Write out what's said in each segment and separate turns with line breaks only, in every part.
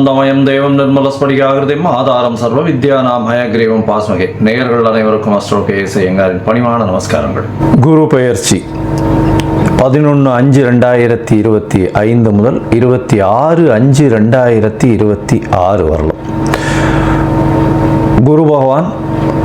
ஞானானந்தமயம் தேவம் நிர்மலஸ்படிகாகிருதியும் ஆதாரம் சர்வ வித்யா நாம் ஹயக்ரீவம் பாஸ்மகே. நேயர்கள் அனைவருக்கும் அஸ்ட்ரோ கேஎஸ் ஐயங்காரின் பணிவான நமஸ்காரங்கள்.
குரு பெயர்ச்சி. பதினொன்று அஞ்சு ரெண்டாயிரத்தி இருபத்தி ஐந்து முதல் இருபத்தி ஆறு அஞ்சு ரெண்டாயிரத்தி இருபத்தி ஆறு வரலாம். குரு பகவான்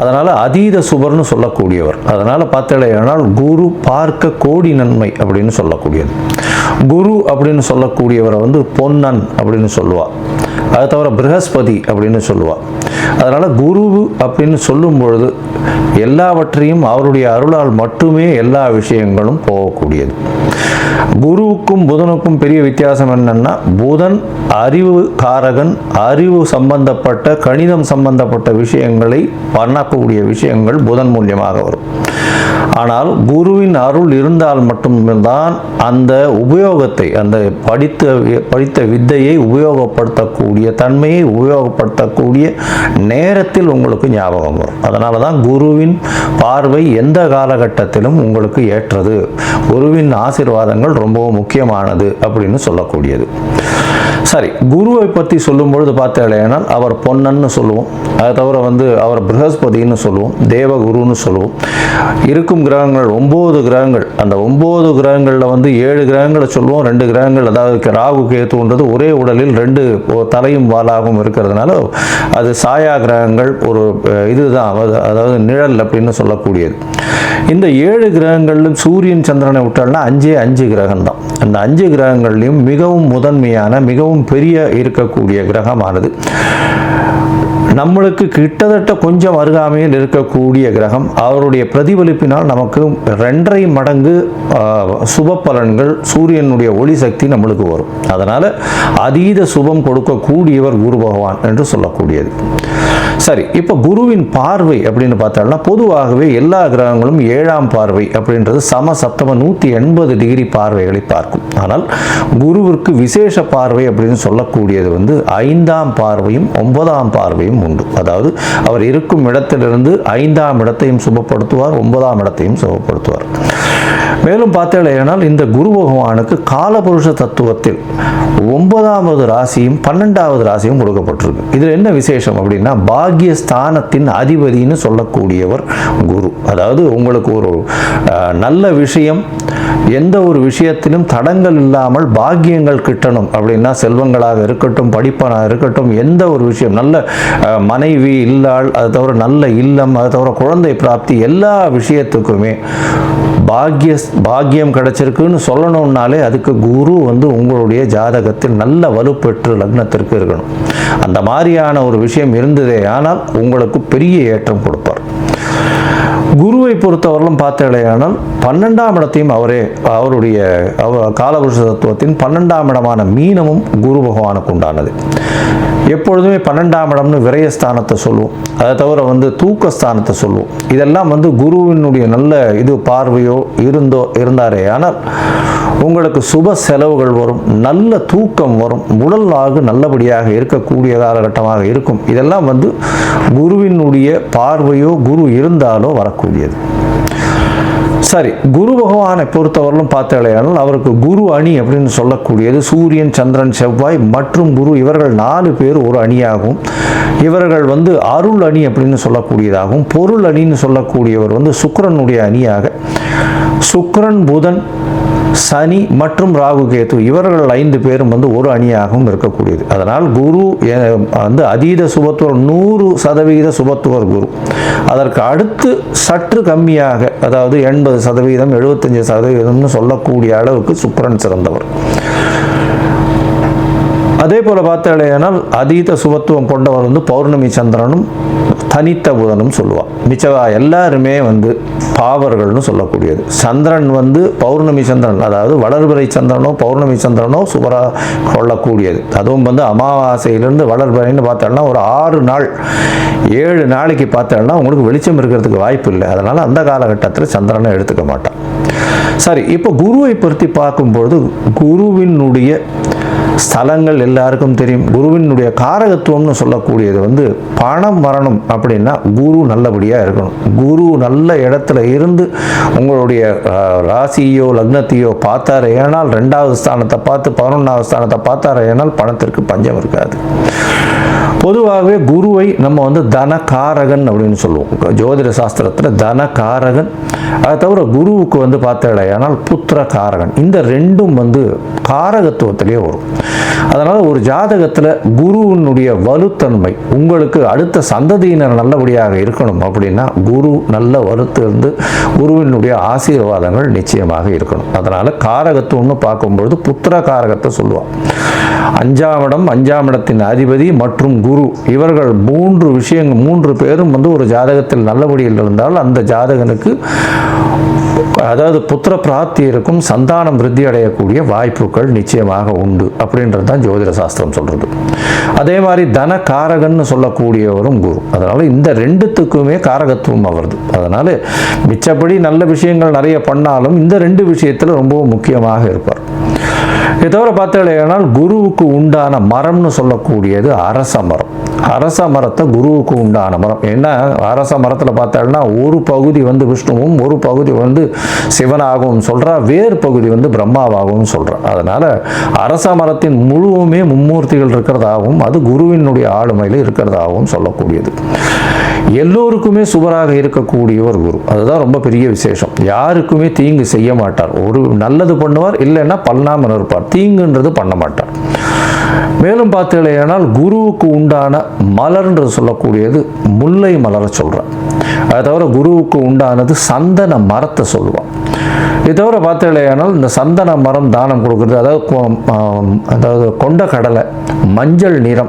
அதனால் அதீத சுபர்னு சொல்லக்கூடியவர். அதனால் பார்த்தலையானால் குரு பார்க்க கோடி நன்மை அப்படின்னு சொல்லக்கூடியது. குரு அப்படின்னு சொல்லக்கூடியவரை வந்து பொன்னன் அப்படின்னு சொல்லுவா. அதை தவிர ப்ரஹஸ்பதி அப்படின்னு சொல்லுவா. அதனால் குரு அப்படின்னு சொல்லும் பொழுது எல்லாவற்றையும் அவருடைய அருளால் மட்டுமே எல்லா விஷயங்களும் போகக்கூடியது. குருவுக்கும் புதனுக்கும் பெரிய வித்தியாசம் என்னன்னா புதன் அறிவு காரகன் அறிவு சம்பந்தப்பட்ட கணிதம் சம்பந்தப்பட்ட விஷயங்களை பண்ணக்கூடிய விஷயங்கள் புதன் மூலியமாக வரும். ஆனால் குருவின் அருள் இருந்தால் மட்டும்தான் அந்த உபயோகத்தை அந்த படித்த படித்த வித்தையை உபயோகப்படுத்தக்கூடிய தன்மையை உபயோகப்படுத்தக்கூடிய நேரத்தில் உங்களுக்கு ஞாபகம் வரும். அதனால தான் குருவின் பார்வை எந்த காலகட்டத்திலும் உங்களுக்கு ஏற்றது. குருவின் ஆசீர்வாதங்கள் ரொம்பவும் முக்கியமானது அப்படின்னு சொல்லக்கூடியது. சரி குருவை பற்றி சொல்லும் பொழுது பார்த்தேனால் அவர் பொன்னன்னு சொல்லுவோம். அதை தவிர வந்து அவர் ப்ரஹஸ்பதின்னு சொல்லுவோம் தேவகுருன்னு சொல்லுவோம். இருக்கும் கிரகங்கள் ஒம்பது கிரகங்கள். அந்த ஒம்பது கிரகங்களில் வந்து ஏழு கிரகங்களை சொல்லுவோம் ரெண்டு கிரகங்கள் அதாவது ராகு கேத்துன்றது ஒரே உடலில் ரெண்டு தலையும் வாலாகவும் இருக்கிறதுனால அது சாயா கிரகங்கள் ஒரு இதுதான். அதாவது- அதாவது நிழல் அப்படின்னு சொல்லக்கூடியது. இந்த ஏழு கிரகங்களிலும் சூரியன் சந்திரனை விட்டால்னா அஞ்சே அஞ்சு கிரகம் தான் அந்த அஞ்சு கிரகங்கள்லையும் மிகவும் முதன்மையான மிகவும் பெரிய இருக்கக்கூடிய கிரகமானது. நம்மளுக்கு கிட்டத்தட்ட கொஞ்சம் அருகாமையில் இருக்கக்கூடிய கிரகம் அவருடைய பிரதிபலிப்பினால் நமக்கு ரெண்டரை மடங்கு சுப பலன்கள் சூரியனுடைய ஒளி சக்தி நம்மளுக்கு வரும். அதனால் அதீத சுபம் கொடுக்கக்கூடியவர் குரு பகவான் என்று சொல்லக்கூடியது. சரி இப்போ குருவின் பார்வை அப்படின்னு பார்த்தோம்னா பொதுவாகவே எல்லா கிரகங்களும் ஏழாம் பார்வை அப்படின்றது சம சப்தம நூற்றி எண்பது டிகிரி பார்வைகளை பார்க்கும். ஆனால் குருவிற்கு விசேஷ பார்வை அப்படின்னு சொல்லக்கூடியது வந்து ஐந்தாம் பார்வையும் ஒன்பதாம் பார்வையும் உண்டு. அதாவது அவர் இருக்கும் இடத்திலிருந்து ஐந்தாம் இடத்தையும் சுபப்படுத்துவார் ஒன்பதாம் இடத்தையும் சுபப்படுத்துவார். மேலும் பார்த்தீங்கன்னா இந்த குரு பகவானுக்கு காலபுருஷ தத்துவத்தில் ஒன்பதாவது ராசியும் பன்னெண்டாவது ராசியும் கொடுக்கப்பட்டிருக்கு. இதில் என்ன விசேஷம் அப்படின்னா பாக்யஸ்தானத்தின் அதிபதின்னு சொல்லக்கூடியவர் குரு. அதாவது உங்களுக்கு ஒரு அஹ், நல்ல விஷயம் எந்த ஒரு விஷயத்திலும் தடங்கள் இல்லாமல் பாக்கியங்கள் கிட்டணும். அப்படின்னா செல்வங்களாக இருக்கட்டும் படிப்பனாக இருக்கட்டும் எந்த ஒரு விஷயம் நல்ல மனைவி இல்லாள் அது தவிர நல்ல இல்லம் அது தவிர குழந்தை பிராப்தி எல்லா விஷயத்துக்குமே பாக்கிய பாக்கியம் கிடைச்சிருக்குன்னு சொல்லணும்னாலே அதுக்கு குரு வந்து உங்களுடைய ஜாதகத்தில் நல்ல வலுப்பெற்று லக்னத்திற்கு இருக்கணும். அந்த மாதிரியான ஒரு விஷயம் இருந்ததே ஆனால் உங்களுக்கு பெரிய ஏற்றம் கொடுப்பார். குருவை பொறுத்தவரையிலும் பார்த்தாலேயானால் பன்னெண்டாம் இடத்தையும் அவரே அவருடைய அவர் காலபுருஷ தத்துவத்தின் பன்னெண்டாம் இடமான மீனமும் குரு பகவானுக்கு உண்டானது. எப்பொழுதுமே பன்னெண்டாம் இடம்னு விரயஸ்தானத்தை சொல்லுவோம். அதை தவிர வந்து தூக்கஸ்தானத்தை சொல்லுவோம். இதெல்லாம் வந்து குருவினுடைய நல்ல இது பார்வையோ இருந்தோ இருந்தாரே. ஆனால் உங்களுக்கு சுப செலவுகள் வரும் நல்ல தூக்கம் வரும் உடல் ஆகு நல்லபடியாக இருக்கக்கூடிய காலகட்டமாக இருக்கும். இதெல்லாம் வந்து குருவினுடைய பார்வையோ குரு இருந்தாலோ வரக்கூடியது. சரி குரு பகவானை பொறுத்தவரையிலும் பார்த்தாலேயானால் அவருக்கு குரு அணி அப்படின்னு சொல்லக்கூடியது சூரியன் சந்திரன் செவ்வாய் மற்றும் குரு இவர்கள் நாலு பேர் ஒரு அணியாகவும் இவர்கள் வந்து அருள் அணி அப்படின்னு சொல்லக்கூடியதாகவும் பொருள் அணின்னு சொல்லக்கூடியவர் வந்து சுக்கரனுடைய அணியாக. சுக்கரன் புதன் சனி மற்றும் ராகு கேது இவர்கள் ஐந்து பேரும் வந்து ஒரு அணியாகவும் இருக்கக்கூடியது. அதனால் குரு வந்து அதீத சுபத்துவர் நூறு சதவீத சுபத்துவர் குரு. அதற்கு அடுத்து சற்று கம்மியாக அதாவது எண்பது சதவீதம் எழுபத்தஞ்சு சதவீதம்னு சொல்லக்கூடிய அளவுக்கு சுக்கிரன் சிறந்தவர். போல் பார்த்தாலேனால் அதீத சுபத்துவம் கொண்டவர் வந்து பௌர்ணமி சந்திரனும் தனித்த புதனும் சொல்லுவாள் மிச்சவா எல்லாருமே வந்து பாவர்கள்னு சொல்லக்கூடியது. சந்திரன் வந்து பௌர்ணமி சந்திரன் அதாவது வளர்பிறை சந்திரனோ பௌர்ணமி சந்திரனோ சுபராக கொள்ளக்கூடியது. அதுவும் வந்து அமாவாசையிலிருந்து வளர்பிறைன்னு பார்த்தோம்னா ஒரு ஆறு நாள் ஏழு நாளைக்கு பார்த்தோம்னா உங்களுக்கு வெளிச்சம் இருக்கிறதுக்கு வாய்ப்பு இல்லை. அதனால் அந்த காலகட்டத்தில் சந்திரனை எடுத்துக்க மாட்டான். சரி இப்போ குருவை பற்றி பார்க்கும்பொழுது குருவினுடைய ஸ்தலங்கள் எல்லாருக்கும் தெரியும். குருவினுடைய காரகத்துவம்னு சொல்லக்கூடியது வந்து பணம் வரணும் அப்படின்னா குரு நல்லபடியாக இருக்கணும். குரு நல்ல இடத்துல இருந்து உங்களுடைய ராசியோ லக்னத்தையோ பார்த்தாரு ஏனால் ரெண்டாவது ஸ்தானத்தை பார்த்து பதினொன்றாவது ஸ்தானத்தை பார்த்தாரு ஏனால் பணத்திற்கு பஞ்சம் இருக்காது. பொதுவாகவே குருவை நம்ம வந்து தனகாரகன் அப்படின்னு சொல்லுவோம். ஜோதிட சாஸ்திரத்தில் தனகாரகன். அதை தவிர குருவுக்கு வந்து பார்த்தடையானால் புத்திர காரகன் இந்த ரெண்டும் வந்து காரகத்துவத்திலே வரும். அதனால் ஒரு ஜாதகத்தில் குருவினுடைய வலுத்தன்மை உங்களுக்கு அடுத்த சந்ததியினர் நல்லபடியாக இருக்கணும் அப்படின்னா குரு நல்ல வலுத்து இருந்து குருவினுடைய ஆசீர்வாதங்கள் நிச்சயமாக இருக்கணும். அதனால் காரகத்துவம்னு பார்க்கும்பொழுது புத்திர காரகத்தை சொல்லுவாள் அஞ்சாம் இடம் அஞ்சாம் இடத்தின் அதிபதி மற்றும் குரு. இவர்கள் மூன்று விஷயங்கள் மூன்று பேரும் வந்து ஒரு ஜாதகத்தில் நல்லபடியில் இருந்தால் அந்த ஜாதகனுக்கு அதாவது புத்திர பிராப்தி இருக்கும் சந்தானம் விருத்தி அடையக்கூடிய வாய்ப்புகள் நிச்சயமாக உண்டு அப்படின்றது தான் ஜோதிட சாஸ்திரம் சொல்கிறது அதே மாதிரி தன காரகன்னு சொல்லக்கூடியவரும் குரு. அதனால் இந்த ரெண்டுத்துக்குமே காரகத்துவம் அவருது. அதனால் மிச்சப்படி நல்ல விஷயங்கள் நிறைய பண்ணாலும் இந்த ரெண்டு விஷயத்தில் ரொம்பவும் முக்கியமாக இருப்பார். இதை தவிர பார்த்தீங்கன்னா குருவுக்கு உண்டான மரம்னு சொல்லக்கூடியது அரச மரம். அரச மரத்தை குருவுக்கு உண்டான மரம். ஏன்னா அரச மரத்தில் பார்த்தோம்னா ஒரு பகுதி வந்து விஷ்ணுவும் ஒரு பகுதி வந்து சிவனாகவும் சொல்கிறா வேறு பகுதி வந்து பிரம்மாவாகவும் சொல்கிறா அதனால் அரச மரத்தின் முழுவுமே மும்மூர்த்திகள் இருக்கிறதாகவும் அது குருவினுடைய ஆளுமையில் இருக்கிறதாகவும் சொல்லக்கூடியது. எல்லோருக்குமே சுவராக இருக்கக்கூடிய ஒரு குரு. அதுதான் ரொம்ப பெரிய விசேஷம். யாருக்குமே தீங்கு செய்ய மாட்டார். ஒரு நல்லது பண்ணுவார் இல்லைன்னா பண்ணாமல் இருப்பார். தீங்குன்றது பண்ண மாட்டார். மேலும் பார்த்தீங்கன்னா குருவுக்கு உண்டான மலர்ன்றது சொல்லக்கூடியது முல்லை மலரை சொல்கிறேன் அதை தவிர குருவுக்கு உண்டானது சந்தன மரத்தை சொல்லுவான் இது தவிர பார்த்தீங்கன்னா இந்த சந்தன மரம் தானம் கொடுக்குறது அதாவது கொ- அதாவது கொண்ட கடலை மஞ்சள் நிறம்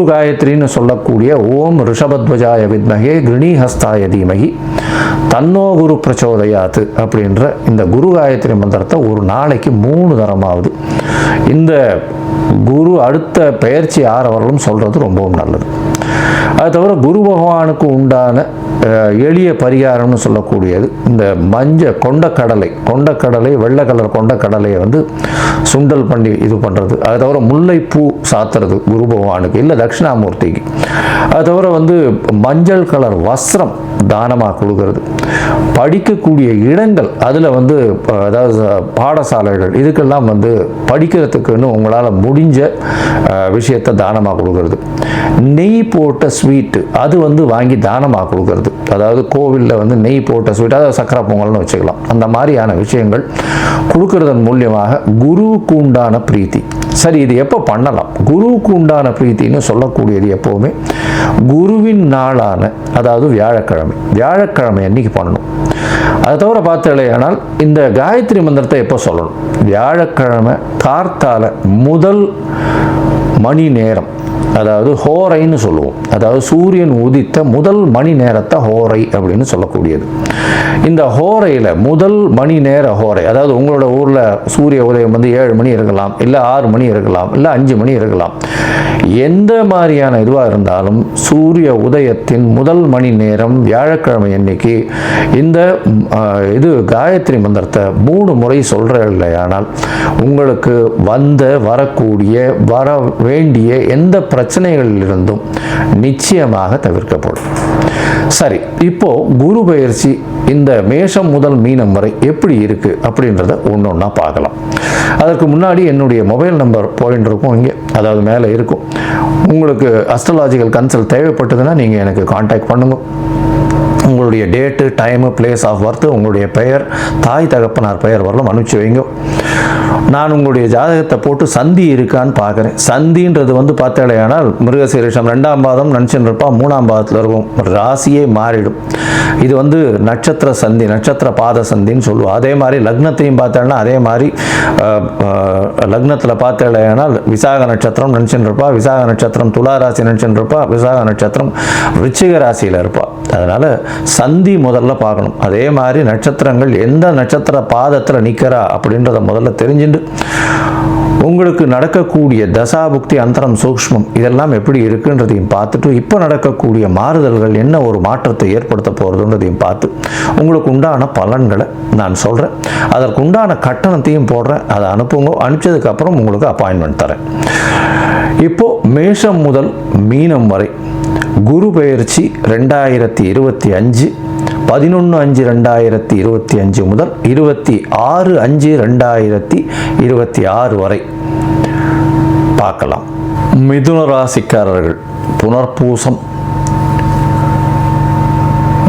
குரு காயத்ரின்னு சொல்லக்கூடிய ஓம் ரிஷபத்வஜாய வித்மகே கிருணிஹஸ்தாய தீமகி தன்னோ குரு பிரச்சோதயாத்து அப்படின்ற இந்த குரு காயத்ரி மந்திரத்தை ஒரு நாளைக்கு மூணு தரமாவது. இந்த குரு அடுத்த பெயர்ச்சி ஆறவர்களும் சொல்கிறது ரொம்பவும் நல்லது. அது தவிர குரு பகவானுக்கு உண்டான எளிய பரிகாரம்னு சொல்லக்கூடியது. இந்த மஞ்ச கொண்டக்கடலை கொண்டக்கடலை வெள்ளை கலர் கொண்டக்கடலையை வந்து சுண்டல் பண்ணி இது பண்ணுறது அது தவிர முல்லைப்பூ சாத்துறது குரு பகவானுக்கு இல்லை தட்சிணாமூர்த்திக்கு. அது தவிர வந்து மஞ்சள் கலர் வஸ்திரம் தானமாக கொடுக்கறது. படிக்கக்கூடிய இடங்கள் அதில் வந்து அதாவது பாடசாலைகள் இதுக்கெல்லாம் வந்து படிக்கிறதுக்குன்னு உங்களால் முடிஞ்ச விஷயத்தை தானமாக கொடுக்கறது. நெய் போட்ட ஸ்வீட்டு அது வந்து வாங்கி தானமாக கொடுக்கறது. அதாவது கோவிலில் வந்து நெய் போட்ட ஸ்வீட் அதாவது சக்கரை பொங்கல்னு வச்சுக்கலாம். அந்த மாதிரியான விஷயங்கள் கொடுக்கறதன் மூலியமாக குருவுக்கு உண்டான பிரீத்தி. சரி இது எப்போ பண்ணலாம்? குருவுக்கு உண்டான பிரீத்தின்னு சொல்லக்கூடியது எப்போவுமே குருவின் நாளான அதாவது வியாழக்கிழமை. வியாழக்கிழமை அன்னைக்கு பண்ணணும். அதை தவிர பார்த்தலையானால் இந்த காயத்ரி மந்திரத்தை எப்போ சொல்லணும்? வியாழக்கிழமை கார்த்தால முதல் மணி நேரம். அதாவது ஹோரைன்னு சொல்லுவோம். அதாவது சூரியன் உதித்த முதல் மணி நேரத்தை ஹோரை அப்படின்னு சொல்லக்கூடியது. இந்த ஹோரையில் முதல் மணி நேர ஹோரை அதாவது உங்களோட ஊரில் சூரிய உதயம் வந்து ஏழு மணி இருக்கலாம் இல்லை ஆறு மணி இருக்கலாம் இல்லை அஞ்சு மணி இருக்கலாம். எந்த மாதிரியான இதுவாக இருந்தாலும் சூரிய உதயத்தின் முதல் மணி நேரம் வியாழக்கிழமை அன்னைக்கு இந்த இது காயத்ரி மந்திரத்தை மூணு முறை சொல்கிற இல்லையானால் உங்களுக்கு வந்த வரக்கூடிய வர வேண்டிய எந்த பிரச்சனைகளிலிருந்தும் நிச்சயமாக தவிர்க்கப்படும். சரி இப்போ குரு பயிற்சி இந்த மேஷம் முதல் மீனம் வரை எப்படி இருக்கு அப்படின்றத ஒன்று ஒன்றா பார்க்கலாம். அதற்கு முன்னாடி என்னுடைய மொபைல் நம்பர் பாயிண்ட் இருக்கும் இங்கே அதாவது மேலே இருக்கும். உங்களுக்கு அஸ்ட்ராலாஜிக்கல் கன்சல்ட் தேவைப்பட்டதுன்னா நீங்கள் எனக்கு காண்டாக்ட் பண்ணுங்கள் உங்களுடைய date time place of birth உங்களுடைய பெயர் தாய் தகப்பனார் பெயர் வரலாம் அனுப்பிச்சு வைங்க. நான் உங்களுடைய ஜாதகத்தை போட்டு சந்தி இருக்கான்னு பார்க்குறேன். சந்தின்றது வந்து பார்த்தாலேயானால் மிருகசீரிஷம் ரெண்டாம் பாதம் நினச்சின்னு மூணாம் பாதத்தில் இருக்கும். ராசியே மாறிடும். இது வந்து நட்சத்திர சந்தி நட்சத்திர பாத சந்தின்னு சொல்லுவோம். அதே மாதிரி லக்னத்தையும் பார்த்தேன்னா அதே மாதிரி லக்னத்தில் பார்த்தாலேயானால் விசாக நட்சத்திரம் நினச்சின்னு விசாக நட்சத்திரம் துலா ராசி நினச்சின்னு விசாக நட்சத்திரம் ரிச்சிக ராசியில் இருப்பா. அதனால் சந்தி முதல்ல பார்க்கணும். அதே மாதிரி நட்சத்திரங்கள் எந்த நட்சத்திர பாதத்தில் நிற்கிறா அப்படின்றத முதல்ல தெரிஞ்சுண்டு. உங்களுக்கு நடக்கக்கூடிய தசாபுக்தி அந்தரம் சூக்ஷ்மம் இதெல்லாம் எப்படி இருக்குன்றதையும் பார்த்துட்டு இப்போ நடக்கக்கூடிய மாறுதல்கள் என்ன ஒரு மாற்றத்தை ஏற்படுத்த போகிறதுன்றதையும் பார்த்து உங்களுக்கு உண்டான பலன்களை நான் சொல்கிறேன் அதற்கு உண்டான கட்டணத்தையும் போடுறேன். அதை அனுப்புங்க. அனுப்பிச்சதுக்கப்புறம் உங்களுக்கு அப்பாயின்மெண்ட் தரேன். இப்போது மேஷம் முதல் மீனம் வரை குரு பெயர்ச்சி ரெண்டாயிரத்தி இருபத்தி அஞ்சு பதினொன்று அஞ்சு ரெண்டாயிரத்தி இருபத்தி அஞ்சு முதல் இருபத்தி ஆறு அஞ்சு ரெண்டாயிரத்தி இருபத்தி ஆறு வரை பார்க்கலாம். மிதுன ராசிக்காரர்கள் புனர்பூசம்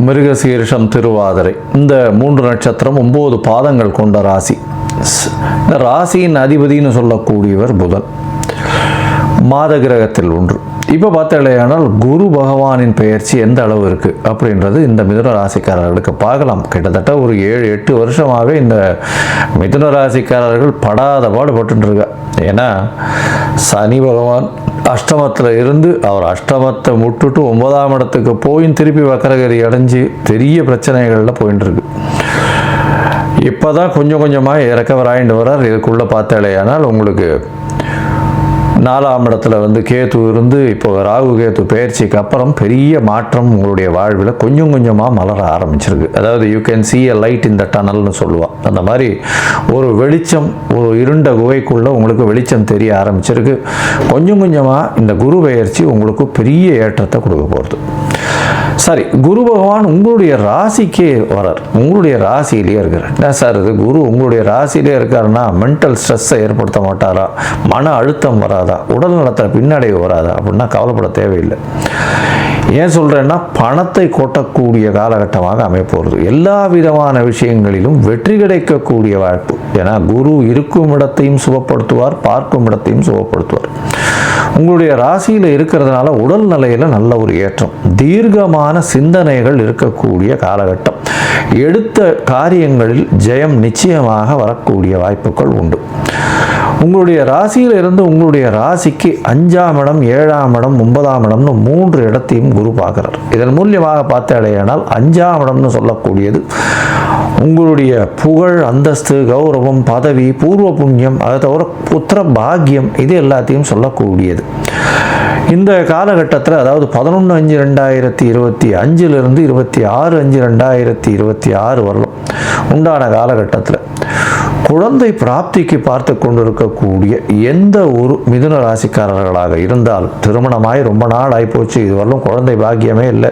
மிருகசீரிஷம் திருவாதிரை இந்த மூன்று நட்சத்திரம் ஒன்பது பாதங்கள் கொண்ட ராசி. இந்த ராசியின் அதிபதின்னு சொல்லக்கூடியவர் புதன். மாத கிரகத்தில் ஒன்று. இப்போ பார்த்தாலேயானால் குரு பகவானின் பெயர்ச்சி எந்த அளவு இருக்குது அப்படின்றது இந்த மிதுன ராசிக்காரர்களுக்கு பார்க்கலாம். கிட்டத்தட்ட ஒரு ஏழு எட்டு வருஷமாகவே இந்த மிதுன ராசிக்காரர்கள் படாத பாடுபட்டுருக்கா ஏன்னா சனி பகவான் அஷ்டமத்தில் இருந்து அவர் அஷ்டமத்தை முட்டுட்டு ஒன்பதாம் இடத்துக்கு போயும் திருப்பி வக்கரகரி அடைஞ்சு பெரிய பிரச்சனைகளில் போயின்னு இருக்கு இப்போ தான் கொஞ்சம் கொஞ்சமாக இறக்கவர் ஆயிட்டு வரார் இதுக்குள்ளே பார்த்தாலேயானால் உங்களுக்கு நாலாம் இடத்துல வந்து கேத்து இருந்து இப்போ ராகு கேத்து பயிற்சிக்கு அப்புறம் பெரிய மாற்றம் உங்களுடைய வாழ்வில் கொஞ்சம் கொஞ்சமாக மலர ஆரம்பிச்சிருக்கு. அதாவது you can see a light இந்த டனல்னு சொல்லுவாள் அந்த மாதிரி ஒரு வெளிச்சம் ஒரு இருண்ட குகைக்குள்ளே உங்களுக்கு வெளிச்சம் தெரிய ஆரம்பிச்சிருக்கு. கொஞ்சம் கொஞ்சமாக இந்த குரு பயிற்சி உங்களுக்கு பெரிய ஏற்றத்தை கொடுக்க போகிறது சரி குரு பகவான் உங்களுடைய ராசிக்கே வரார். உங்களுடைய ராசியிலேயே இருக்கிறார் என்ன சார் இது? குரு உங்களுடைய ராசியிலே இருக்காருன்னா மென்டல் ஸ்ட்ரெஸ்ஸை ஏற்படுத்த மாட்டாரா? மன அழுத்தம் வராதா? உடல் நலத்தில் பின்னடைவு வராதா? அப்படின்னா கவலைப்பட தேவையில்லை. ஏன் சொல்கிறேன்னா பணத்தை கொட்டக்கூடிய காலகட்டமாக அமைப்போகிறது எல்லா விதமான விஷயங்களிலும் வெற்றி கிடைக்கக்கூடிய வாய்ப்பு. ஏன்னா குரு இருக்கும் இடத்தையும் சுகப்படுத்துவார் பார்க்கும் இடத்தையும் சுகப்படுத்துவார். உங்களுடைய ராசியில் இருக்கிறதுனால உடல் நிலையில் நல்ல ஒரு ஏற்றம். தீர்க்கமான சிந்தனைகள் இருக்கக்கூடிய காலகட்டம். எடுத்த காரியங்களில் ஜெயம் நிச்சயமாக வரக்கூடிய வாய்ப்புகள் உண்டு. உங்களுடைய ராசியில் இருந்து உங்களுடைய ராசிக்கு அஞ்சாம் இடம் ஏழாம் இடம் ஒன்பதாம் இடம்னு மூன்று இடத்தையும் குரு பார்க்குறார். இதன் மூலியமாக பார்த்தாலேயானால் அஞ்சாம் இடம்னு சொல்லக்கூடியது உங்களுடைய புகழ் அந்தஸ்து கௌரவம் பதவி பூர்வ புண்ணியம் அதை தவிர புத்திர பாக்கியம் இது எல்லாத்தையும் சொல்லக்கூடியது. இந்த காலகட்டத்தில் அதாவது பதினொன்று அஞ்சு ரெண்டாயிரத்தி இருபத்தி அஞ்சிலிருந்து இருபத்தி ஆறு அஞ்சு ரெண்டாயிரத்தி இருபத்தி ஆறு வரலாம் உண்டான காலகட்டத்தில் குழந்தை பிராப்திக்கு பார்த்து கொண்டிருக்கக்கூடிய எந்த ஒரு மிதுன ராசிக்காரர்களாக இருந்தால் திருமணமாய் ரொம்ப நாள் ஆகிப்போச்சு இதுவரையிலும் குழந்தை பாக்கியமே இல்லை.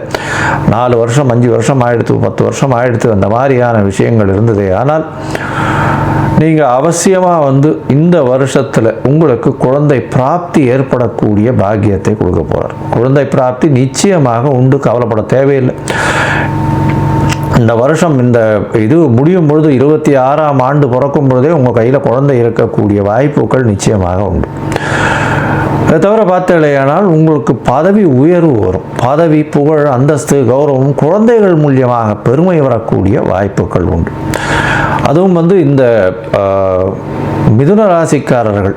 நாலு வருஷம் அஞ்சு வருஷம் ஆயிடுத்து பத்து வருஷம் ஆயிடுத்து அந்த மாதிரியான விஷயங்கள் இருந்ததே. ஆனால் நீங்கள் அவசியமாக வந்து இந்த வருஷத்தில் உங்களுக்கு குழந்தை பிராப்தி ஏற்படக்கூடிய பாக்கியத்தை கொடுக்க போகிறார் குழந்தை பிராப்தி நிச்சயமாக உண்டு கவலைப்பட தேவையில்லை. இந்த வருஷம் இந்த இது முடியும் பொழுது இருபத்தி ஆறாம் ஆண்டு பிறக்கும் பொழுதே உங்கள் கையில் குழந்தை இருக்கக்கூடிய வாய்ப்புகள் நிச்சயமாக உண்டு. அதை தவிர பார்த்தீங்களேயானால் உங்களுக்கு பதவி உயர்வு வரும். பதவி புகழ் அந்தஸ்து கௌரவம் குழந்தைகள் மூலியமாக பெருமை வரக்கூடிய வாய்ப்புகள் உண்டு. அதுவும் வந்து இந்த மிதுன ராசிக்காரர்கள்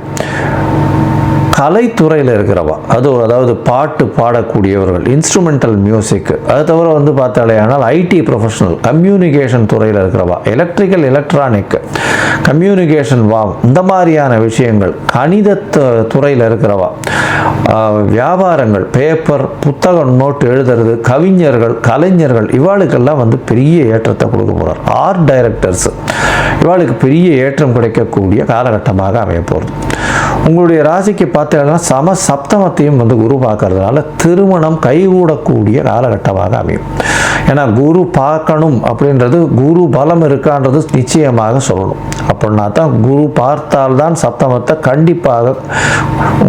கலைத்துறையில் இருக்கிறவா. அது அதாவது பாட்டு பாடக்கூடியவர்கள் இன்ஸ்ட்ருமெண்டல் மியூசிக் அது தவிர வந்து பார்த்தாலே ஆனால் ஐடி ப்ரொஃபஷனல் கம்யூனிகேஷன் துறையில் இருக்கிறவா. எலக்ட்ரிக்கல் எலக்ட்ரானிக் கம்யூனிகேஷன் வாம் இந்த மாதிரியான விஷயங்கள் கணித துறையில் இருக்கிறவா. வியாபாரங்கள் பேப்பர் புத்தகம் நோட்டு எழுதுறது கவிஞர்கள் கலைஞர்கள் இவாளுக்கெல்லாம் வந்து பெரிய ஏற்றத்தை கொடுக்க போகிறார் ஆர்ட் டைரக்டர்ஸ் இவாளுக்கு பெரிய ஏற்றம் கிடைக்கக்கூடிய காலகட்டமாக அமைய போகிறது உங்களுடைய ராசிக்கு பார்த்தீங்கன்னா சம சப்தமத்தையும் வந்து குரு பார்க்கறதுனால திருமணம் கைகூடக்கூடிய காலகட்டமாக அமையும். ஏன்னா குரு பார்க்கணும் அப்படின்றது குரு பலம் இருக்கான்றது நிச்சயமாக சொல்லணும். அப்படின்னா தான் குரு பார்த்தால்தான் சப்தமத்தை கண்டிப்பாக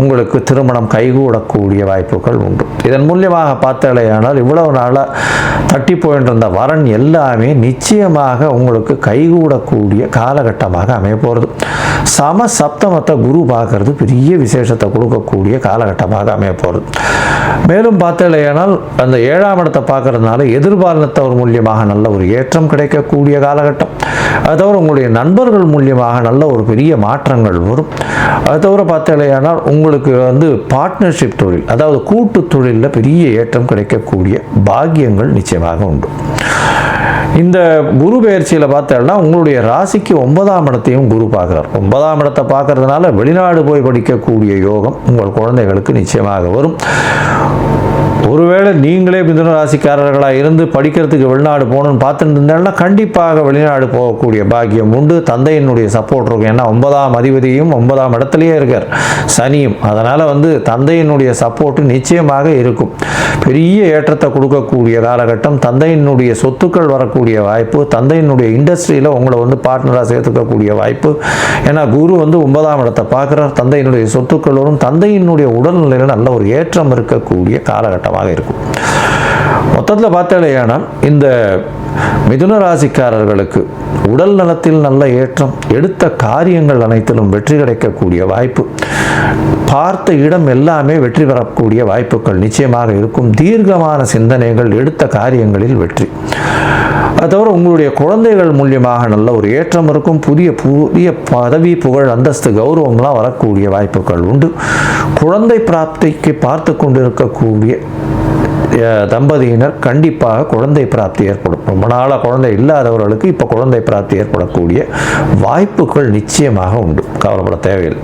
உங்களுக்கு திருமணம் கைகூடக்கூடிய வாய்ப்புகள் உண்டு. இதன் மூலியமாக பார்த்தாலேயானால் இவ்வளவு நாளாக தட்டி போயின்றிருந்த வரன் எல்லாமே நிச்சயமாக உங்களுக்கு கைகூடக்கூடிய காலகட்டமாக அமைய போகிறது சம சப்தமத்தை குரு பார்க்கறது பெரிய விசேஷத்தை கொடுக்கக்கூடிய காலகட்டமாக அமைய போகிறது மேலும் பார்த்தாலேயானால் அந்த ஏழாம் இடத்தை பார்க்கறதுனால பரிபாலனத்தவர் மூலியமாக நல்ல ஒரு ஏற்றம் கிடைக்கக்கூடிய காலகட்டம். அது தவிர உங்களுடைய நண்பர்கள் மூலியமாக நல்ல ஒரு பெரிய மாற்றங்கள் வரும். அது தவிர பார்த்தாலேயானால் உங்களுக்கு வந்து பார்ட்னர்ஷிப் தொழில் அதாவது கூட்டு தொழிலில் பெரிய ஏற்றம் கிடைக்கக்கூடிய பாக்கியங்கள் நிச்சயமாக உண்டு. இந்த குரு பயிற்சியில் பார்த்தோம்னா உங்களுடைய ராசிக்கு ஒன்பதாம் இடத்தையும் குரு பார்க்குறார். ஒன்பதாம் இடத்தை பார்க்கறதுனால வெளிநாடு போய் படிக்கக்கூடிய யோகம் உங்கள் குழந்தைகளுக்கு நிச்சயமாக வரும். ஒருவேளை நீங்களே மிதுன ராசிக்காரர்களாக இருந்து படிக்கிறதுக்கு வெளிநாடு போகணும்னு பார்த்துட்டு இருந்தாங்கன்னா கண்டிப்பாக வெளிநாடு போகக்கூடிய பாக்கியம் உண்டு. தந்தையினுடைய சப்போர்ட் இருக்கும். ஏன்னா ஒன்பதாம் அதிபதியும் ஒன்பதாம் இடத்துலையே இருக்கார் சனியும். அதனால் வந்து தந்தையினுடைய சப்போர்ட்டு நிச்சயமாக இருக்கும். பெரிய ஏற்றத்தை கொடுக்கக்கூடிய காலகட்டம். தந்தையினுடைய சொத்துக்கள் வரக்கூடிய வாய்ப்பு. தந்தையினுடைய இண்டஸ்ட்ரியில் உங்களை வந்து பார்ட்னராக சேர்த்துக்கக்கூடிய வாய்ப்பு. ஏன்னா குரு வந்து ஒன்பதாம் இடத்தை பார்க்குறார். தந்தையினுடைய சொத்துக்கள் வரும் தந்தையினுடைய உடல்நிலையில் நல்ல ஒரு ஏற்றம் இருக்கக்கூடிய காலகட்டம். காலகட்டமாக இருக்கும். மொத்தத்தில் பார்த்தாலேயானால் இந்த மிதுன ராசிக்காரர்களுக்கு உடல் நலத்தில் நல்ல ஏற்றம் எடுத்த காரியங்கள் அனைத்திலும் வெற்றி கிடைக்கக்கூடிய வாய்ப்பு பார்த்த இடம் எல்லாமே வெற்றி பெறக்கூடிய வாய்ப்புகள் நிச்சயமாக இருக்கும். தீர்க்கமான சிந்தனைகள் எடுத்த காரியங்களில் வெற்றி. அது தவிர உங்களுடைய குழந்தைகள் மூலியமாக நல்ல ஒரு ஏற்றம் இருக்கும். புதிய புதிய பதவி புகழ் அந்தஸ்து கௌரவம்லாம் வரக்கூடிய வாய்ப்புகள் உண்டு. குழந்தை பிராப்திக்கு பார்த்து கொண்டிருக்கக்கூடிய தம்பதியினர் கண்டிப்பாக குழந்தை பிராப்தி ஏற்படும். ரொம்ப நாளாக குழந்தை இல்லாதவர்களுக்கு இப்போ குழந்தை பிராப்தி ஏற்படக்கூடிய வாய்ப்புகள் நிச்சயமாக உண்டு. கவலைப்பட தேவையில்லை.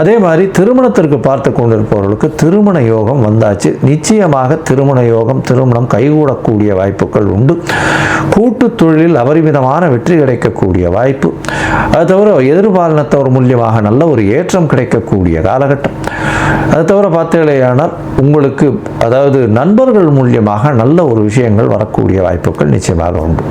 அதே மாதிரி திருமணத்திற்கு பார்த்து கொண்டிருப்பவர்களுக்கு திருமண யோகம் வந்தாச்சு. நிச்சயமாக திருமண யோகம் திருமணம் கைகூடக்கூடிய வாய்ப்புகள் உண்டு. கூட்டு தொழிலில் அபரிமிதமான வெற்றி கிடைக்கக்கூடிய வாய்ப்பு. அது தவிர எதிர்பாலனத்தவர் மூலியமாக நல்ல ஒரு ஏற்றம் கிடைக்கக்கூடிய காலகட்டம். அது தவிர பார்த்தீங்களேயானால் உங்களுக்கு அதாவது நண்பர்கள் மூலியமாக நல்ல ஒரு விஷயங்கள் வரக்கூடிய வாய்ப்புகள் நிச்சயமாக உண்டு.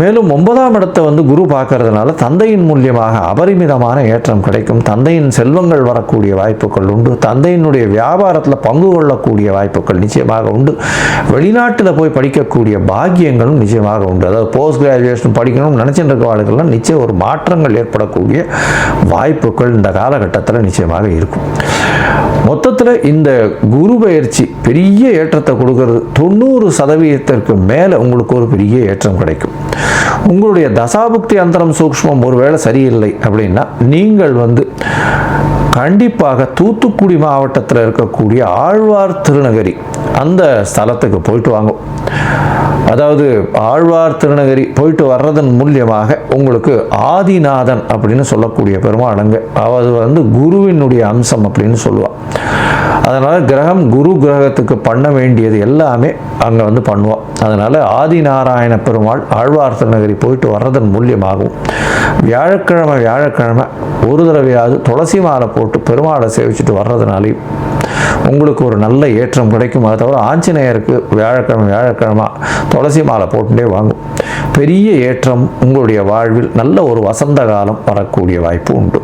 மேலும் ஒன்பதாம் இடத்தை வந்து குரு பார்க்கறதுனால தந்தையின் மூலியமாக அபரிமிதமான ஏற்றம் கிடைக்கும். தந்தையின் செல்வங்கள் வரக்கூடிய வாய்ப்புகள் உண்டு. தந்தையினுடைய வியாபாரத்தில் பங்கு கொள்ளக்கூடிய வாய்ப்புகள் நிச்சயமாக உண்டு. வெளிநாட்டில் போய் படிக்கக்கூடிய பாக்கியங்களும் நிச்சயமாக உண்டு. அதாவது போஸ்ட் கிராஜுவேஷன் படிக்கணும்னு நினச்சிட்டு இருக்க நிச்சயம் ஒரு மாற்றங்கள் ஏற்படக்கூடிய வாய்ப்புகள் இந்த காலகட்டத்தில் நிச்சயமாக இருக்கும். மொத்தத்தில் இந்த குரு பயிற்சி பெரிய ஏற்றத்தை கொடுக்கறது தொண்ணூறு சதவீதத்திற்கு மேலே உங்களுக்கு ஒரு பெரிய ஏற்றம் கிடைக்கும். உங்களுடைய தசாபுக்தி அந்தரம் சூக்ஷ்மம் ஒருவேளை சரியில்லை அப்படின்னா நீங்கள் வந்து கண்டிப்பாக தூத்துக்குடி மாவட்டத்தில் இருக்கக்கூடிய ஆழ்வார் திருநகரி அந்த ஸ்தலத்துக்கு போயிட்டு வாங்க. அதாவது ஆழ்வார் திருநகரி போயிட்டு வர்றதன் மூலியமாக உங்களுக்கு ஆதிநாதன் அப்படின்னு சொல்லக்கூடிய பெருமாளங்க அது வந்து குருவினுடைய அம்சம் அப்படின்னு சொல்லுவாள் அதனால் கிரகம் குரு கிரகத்துக்கு பண்ண வேண்டியது எல்லாமே அங்கே வந்து பண்ணுவோம் அதனால் ஆதிநாராயண பெருமாள் ஆழ்வார் திருநகரி போயிட்டு வர்றதன் மூலியமாகவும் வியாழக்கிழமை வியாழக்கிழமை ஒரு தடவையாவது துளசி மாலை போட்டு பெருமாளை சேவிச்சுட்டு வர்றதுனாலே உங்களுக்கு ஒரு நல்ல ஏற்றம் கிடைக்கும். அதை தவிர ஆஞ்சநேயருக்கு வியாழக்கிழமை வியாழக்கிழமை துளசி மாலை போட்டுட்டே வாங்கும். பெரிய ஏற்றம் உங்களுடைய வாழ்வில் நல்ல ஒரு வசந்த காலம் வரக்கூடிய வாய்ப்பு உண்டு.